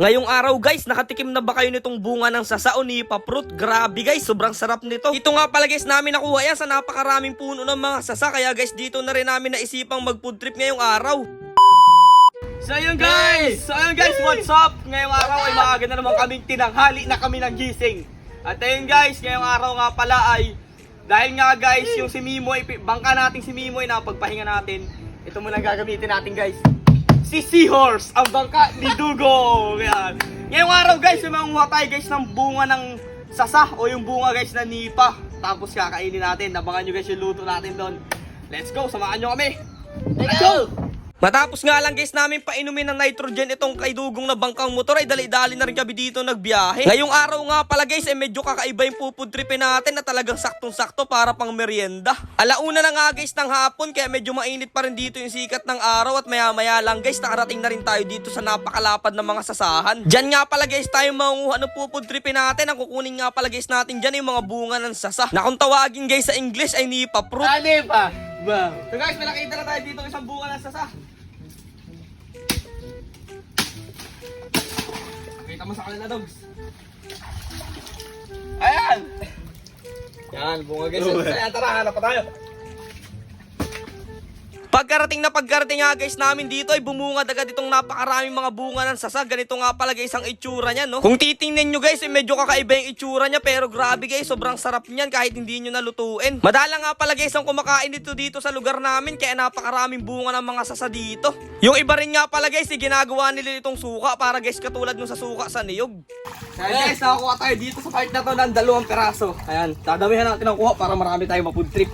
Ngayong araw guys, nakatikim na ba kayo nitong bunga ng sasa o nipa fruit? Grabe guys, sobrang sarap nito. Ito nga pala guys namin nakuha yan sa napakaraming puno ng mga sasa. Kaya guys, dito na rin namin naisipang mag food trip ngayong araw. So yun guys! So yun guys, what's up? Ngayong araw ay maaga na naman kaming tinanghali na kami ng gising. At ayun guys, ngayong araw nga pala ay dahil nga guys, yung si Mimoy, bangka natin si Mimoy na pagpahinga natin. Ito muna gagamitin natin guys. Si Seahorse, ang bangka ni Dugo. Yan. Ngayong araw guys, may manguha tayo guys ng bunga ng sasa o yung bunga guys na nipa. Tapos kakainin natin. Abangan nyo guys yung luto natin doon. Let's go, samahan nyo kami. Let's go! Matapos nga lang guys namin painumin ng nitrogen itong kay dugong na bangkang motor ay dali-dali na rin kami dito nagbiyahe. Ngayong araw nga pala guys ay medyo kakaiba yung pupudripin natin na talagang saktong-sakto para pang merienda. Alauna na nga guys ng hapon kaya medyo mainit pa rin dito yung sikat ng araw at maya-maya lang guys nakarating na rin tayo dito sa napakalapad ng mga sasahan. Diyan nga pala guys tayo mangunguha ng pupudripin natin. Ang kukunin nga pala guys natin dyan yung mga bunga ng sasa. Na kung tawagin guys sa English ay nipa fruit. Ano pa? Wow. So guys, may nakita na tayo dito isang bunga ng sasa. Mo sa kanila, dogs. Ayan! Yan, bunga guys. Ayan, tara, hanap pa tayo. Pagkarating na pagkarating nga guys namin dito ay bumungad agad itong napakaraming mga bunga ng sasa. Ganito nga pala guys ang itsura niya no. Kung titingnan nyo guys ay medyo kakaiba yung itsura niya pero grabe guys sobrang sarap niyan kahit hindi nyo nalutuin. Madala nga pala guys ang kumakain dito dito sa lugar namin kaya napakaraming bunga ng mga sasa dito. Yung iba rin nga pala guys ay ginagawa nila itong suka para guys katulad nung sa suka sa niyog. Kaya guys nakakuha tayo dito sa part na to ng dalawang peraso. Ayan, dadamihan natin ang kuha para marami tayong ma-food trip.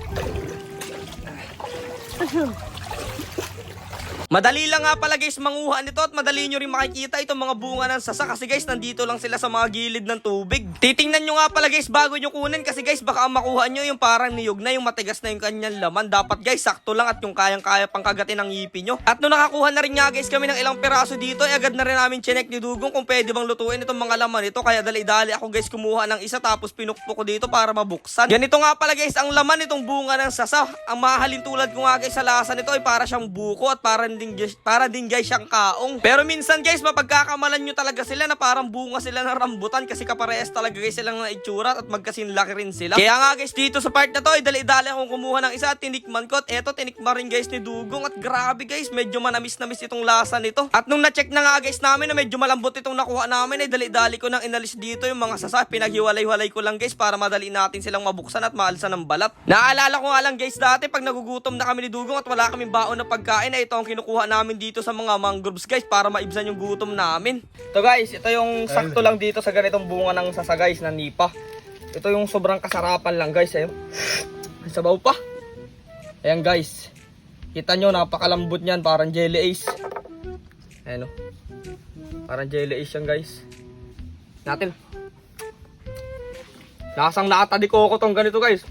Madali lang nga pala guys manguha nito at madali nyo rin makikita itong mga bunga ng sasa kasi guys nandito lang sila sa mga gilid ng tubig. Titingnan nyo nga pala guys bago nyo kunin kasi guys baka makuha nyo yung parang niyog na yung matigas na yung kanyang laman. Dapat guys sakto lang at yung kayang-kaya pang kagatin ng ngipin nyo. At nung nakakuha na rin nga guys kami ng ilang peraso dito ay agad na rin namin chinek ni Dugong kung pwede bang lutuin itong mga laman nito. Kaya dali-dali ako guys kumuha ng isa tapos pinukpok ko dito para mabuksan. Ganito nga pala guys ang laman nitong bunga ng sasa. Ang mahalin tulad ko nga guys sa lasa nito ay para siyang buko at para din guys, para din guys siyang kaong. Pero minsan guys mapagkakamalan nyo talaga sila na parang bunga sila ng rambutan kasi kaparehas talaga guys silang na itsura at magkasinlaki rin sila. Kaya nga guys dito sa part na to ay dali-dali akong kumuha ng isa at tinikman ko at eto tinikman rin guys ni Dugong at grabe guys medyo manamis-namis itong lasa nito. At nung na-check na nga guys namin na medyo malambot itong nakuha namin ay dali-dali ko nang inalis dito yung mga sasa. Pinaghiwalay-walay ko lang guys para madali natin silang mabuksan at maalsan ng balat. Naalala ko nga lang guys dati pag nagugutom na kami ni Dugong at wala kaming baon na pagkain ay ito ang namin dito sa mga mangroves guys para maibsan yung gutom namin. Ito guys, ito yung sakto lang dito sa ganitong bunga ng sasa guys na nipa. Ito yung sobrang kasarapan lang guys. Ayun. Sabaw pa. Ayan guys. Kita nyo, napakalambot niyan. Parang jelly ace. Ayan o. Parang jelly ace yan guys. Natin. Lasang nakatadi ko tong ganito guys.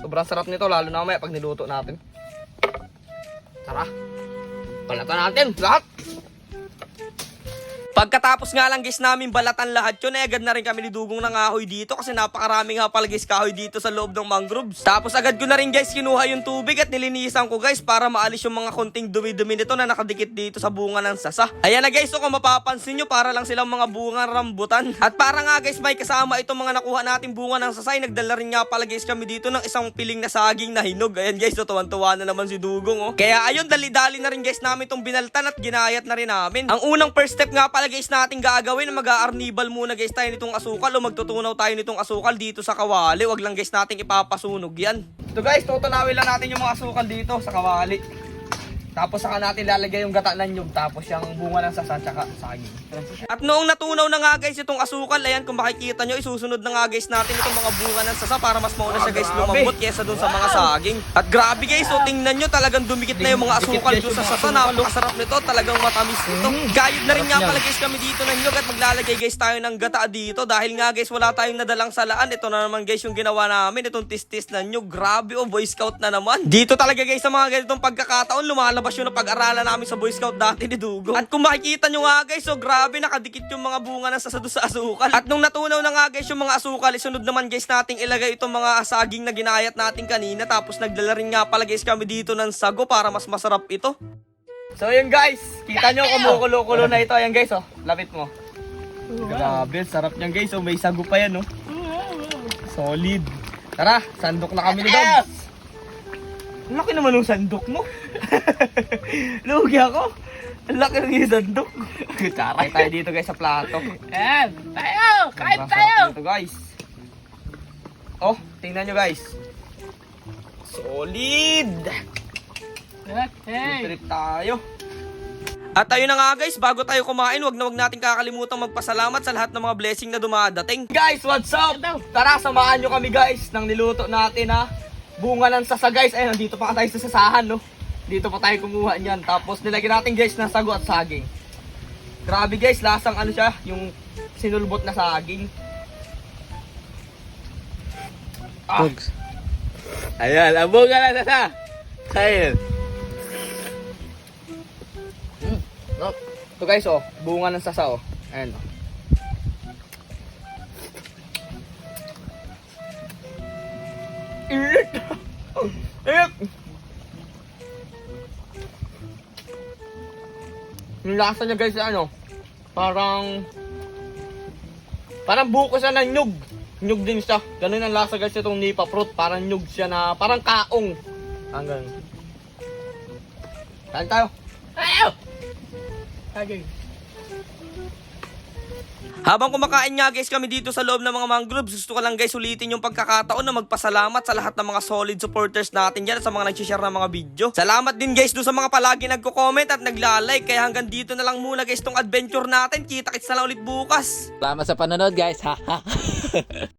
Sobrang sarap nito lalo na mamaya pag niluto natin. Tara. Balatan natin lahat. Pagkatapos nga lang guys namin balatan lahat yun, eh, agad na rin kami ni Dugong ng kahoy dito kasi napakarami nga pala guys kahoy dito sa loob ng mangroves. Tapos agad ko na rin guys kinuha yung tubig at nilinisan ko guys para maalis yung mga konting dumi-dumi nito na nakadikit dito sa bunga ng sasa. Ayan na guys, so kung mapapansin nyo para lang silang mga bunga rambutan. At para nga guys may kasama itong mga nakuha nating bunga ng sasay, nagdala rin nga pala guys kami dito ng isang piling na saging na hinog. Ayan guys, so tuwan-tuwa na naman si Dugong oh. Kaya ayun, dali-dali na rin guys namin itong binaltan at ginayat na rin namin. Ang unang first step nga pala guys natin gagawin, mag-aarnibal muna guys tayo nitong asukal o magtutunaw tayo nitong asukal dito sa kawali. Wag lang guys nating ipapasunog yan. Ito guys, tutunawin lang natin yung mga asukal dito sa kawali. Tapos saka natin lalagay yung gata ng nyug tapos yung bunga ng sasa tsaka saging. At noong natunaw na nga guys itong asukal, ayan kung makikita nyo, isusunod na nga guys natin itong mga bunga ng sasa para mas mauna siya guys lumambot kesa dun sa mga saging. At grabe guys, so tingnan nyo talagang dumikit na yung mga asukal dun sa sasa. Napakasarap nito, talagang matamis nito. Gayod na rin nga pala guys kami dito ng nyug at maglalagay guys tayo ng gata dito dahil nga guys wala tayong nadalang salaan. Ito na naman guys yung ginawa namin, itong tistis na nyug. Grabe oh, boy scout na naman. Dito talaga guys sa mga ganitong pagkakataon, lumalabas yun na pag-aralan namin sa boy scout dati ni Dugo. At kung makikita nyo nga guys, so grabe nakadikit yung mga bunga ng sasado sa asukal. At nung natunaw na nga guys yung mga asukal, isunod naman guys nating ilagay itong mga saging na ginayat natin kanina. Tapos nagdala rin nga pala guys kami dito ng sago para mas masarap ito. So yun guys, kita nyo kumukulo-kulo na ito. Ayan guys, oh. Lapit mo. Grabe, sarap niyan guys. Oh, may sago pa yan, oh. Solid. Tara, sandok na kami ni. Ang laki naman ng sandok mo. Lugi ako. Ang laki ng yung sandok. Kain tayo dito guys sa plato. Ayan, tayo! Kain tayo! Dito guys. Oh, tingnan nyo guys. Solid! Hey! Trip tayo. At ayun na nga guys, bago tayo kumain, wag na wag natin kakalimutan magpasalamat sa lahat ng mga blessing na dumadating. Guys, what's up? Tara, samahan nyo kami guys ng niluto natin ha. Bunga ng sasa guys. Ayun, nandito pa tayo sa sasahan no. Dito pa tayo kumuha niyan. Tapos nilagyan natin guys ng sago at saging. Grabe guys, lasang ano siya, yung sinulbot na saging. Ah, Ayan, abong ka na sa Kain! No, ito guys, oh, bunga ng sasa, oh. Ayan, oh. Init! Init! Yung lasa niya guys, ano, parang, parang buko siya ng nyug. Nyug din siya. Ganun ang lasa guys itong nipa fruit. Parang nyug siya na, parang kaong. Hanggang. Kain tayo. Tayo! Okay. Habang kumakain nga guys kami dito sa loob ng mga mangroves, gusto ko lang guys ulitin yung pagkakataon na magpasalamat sa lahat ng mga solid supporters natin dyan sa mga nag-share ng mga video. Salamat din guys doon sa mga palagi nagko-comment at nagla-like. Kaya hanggang dito na lang muna guys tong adventure natin. Kita-kits na lang ulit bukas. Salamat sa panonood guys, ha?